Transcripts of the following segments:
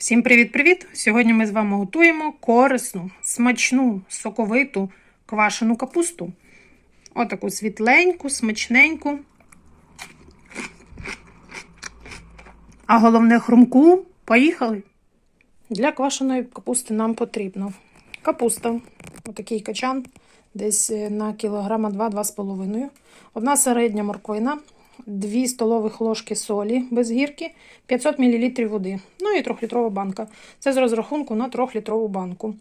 Всім привіт-привіт! Сьогодні ми з вами готуємо корисну, смачну, соковиту квашену капусту. Отаку світленьку, смачненьку. А головне хрумку. Поїхали! Для квашеної капусти нам потрібно капуста, отакий качан, десь е, на кілограма 2-2,5. Одна середня морквина, 2 столових ложки солі без гірки, 500 мл води. Ну і 3-літрова банка. Це з розрахунку на 3-літрову банку.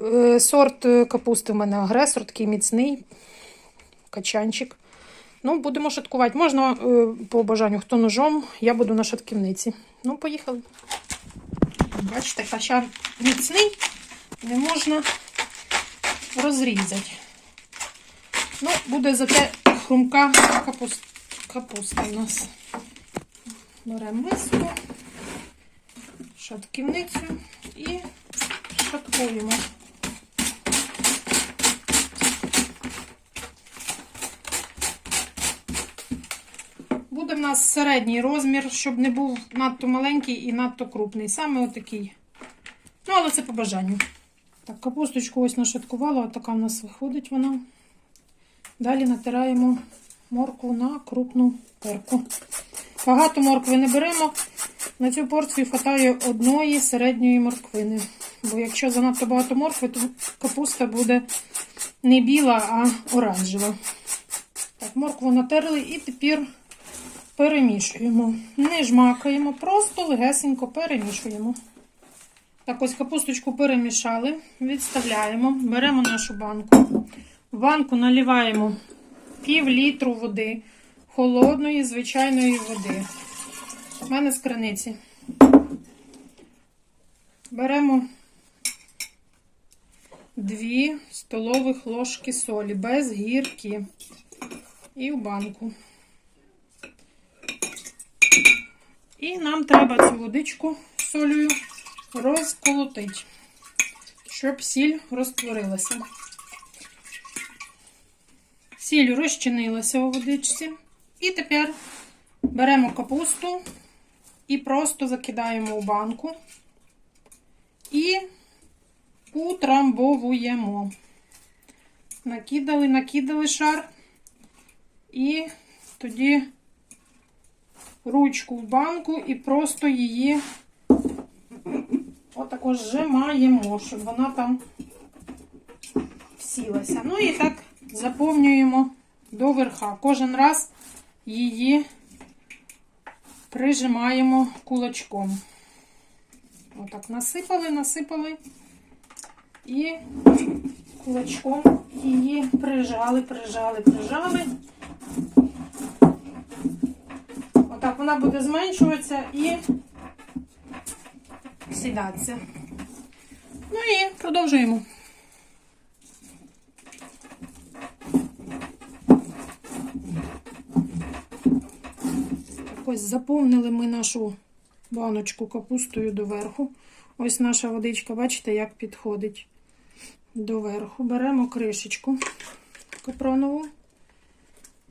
Е, Сорт е, капусти в мене агресор, такий міцний качанчик. Ну, будемо шаткувати. Можна е, по бажанню, хто ножом, я буду на шатківниці. Ну, поїхали. Бачите, качан міцний, не можна розрізати. Ну, буде зате хрумка капуста, капуста у нас. Беремо миску, шатківницю і шаткуємо. Буде в нас середній розмір, щоб не був надто маленький і надто крупний. Саме отакий. Ну, але це по бажанню. Так, капусточку ось нашаткувала, отака в нас виходить вона. Далі натираємо моркву на крупну перку. Багато моркви не беремо. На цю порцію хватає одної середньої морквини. Бо якщо занадто багато моркви, то капуста буде не біла, а оранжева. Так, моркву натерли і тепер перемішуємо. Не жмакаємо, просто легесенько перемішуємо. Так, ось капусточку перемішали, відставляємо, беремо нашу банку. В банку наливаємо пів літру води, холодної, звичайної води. У мене з краниці. Беремо 2 столових ложки солі без гірки. І в банку. І нам треба цю водичку солею розколотити, щоб сіль розтворилася. Сіль розчинилася у водичці. І тепер беремо капусту і просто закидаємо у банку і утрамбовуємо. Накидали, накидали шар, і тоді ручку в банку і просто її отако зжимаємо, щоб вона там всілася. Ну і так заповнюємо до верха. Кожен раз її прижимаємо кулачком. Отак насипали, насипали і кулачком її прижали, прижали, прижали. Отак вона буде зменшуватися і сідатися. Ну і продовжуємо. Ось заповнили ми нашу баночку капустою доверху. Ось наша водичка, бачите, як підходить доверху. Беремо кришечку капронову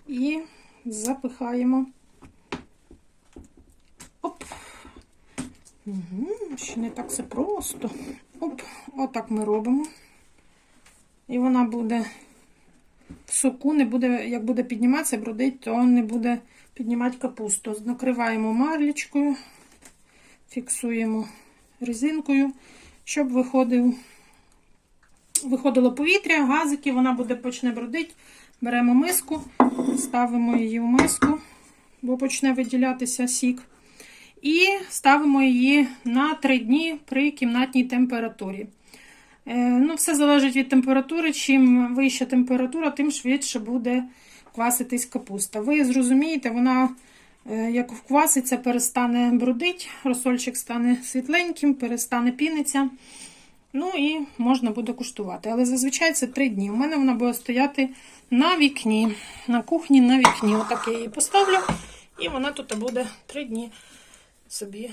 і запихаємо. Оп. Угу, ще не так все просто. Оп, отак ми робимо. І вона буде соку, не буде, як буде підніматися, бродить, то не буде піднімати капусту. Накриваємо марлічкою, фіксуємо резинкою, щоб виходив, виходило повітря, газики, вона буде почне бродити. Беремо миску, ставимо її в миску, бо почне виділятися сік. І ставимо її на 3 дні при кімнатній температурі. Е, ну, Все залежить від температури. Чим вища температура, тим швидше буде кваситись капуста. Ви зрозумієте, вона, е, як вкваситься, перестане брудить, розсольчик стане світленьким, перестане піниться. Ну і можна буде куштувати. Але зазвичай це 3 дні. У мене вона буде стояти на вікні, на кухні на вікні. Отак я її поставлю, і вона тут буде 3 дні собі.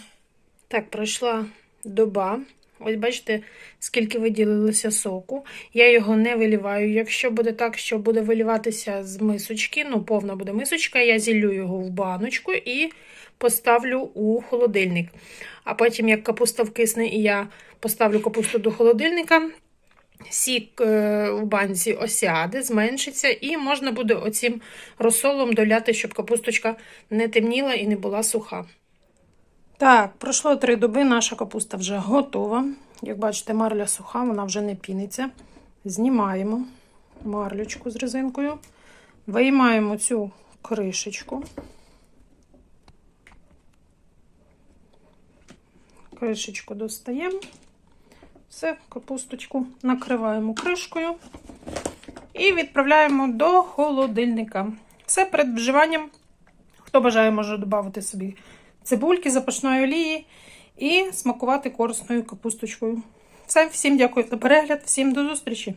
Так, пройшла доба. Ось бачите, скільки виділилося соку. Я його не виліваю. Якщо буде так, що буде виліватися з мисочки, ну, повна буде мисочка, я зіллю його в баночку і поставлю у холодильник. А потім, як капуста вкисне, і я поставлю капусту до холодильника, сік е, в банці осяде, зменшиться, і можна буде оцим розсолом доляти, щоб капусточка не темніла і не була суха. Так, пройшло три доби, наша капуста вже готова. Як бачите, марля суха, вона вже не піниться. Знімаємо марлючку з резинкою, виймаємо цю кришечку. Кришечку достаємо. Все, капусточку накриваємо кришкою і відправляємо до холодильника. Все перед вживанням. Хто бажає, може додати собі цибульки, запашної олії і смакувати корисною капусточкою. Все, всім дякую за перегляд, всім до зустрічі!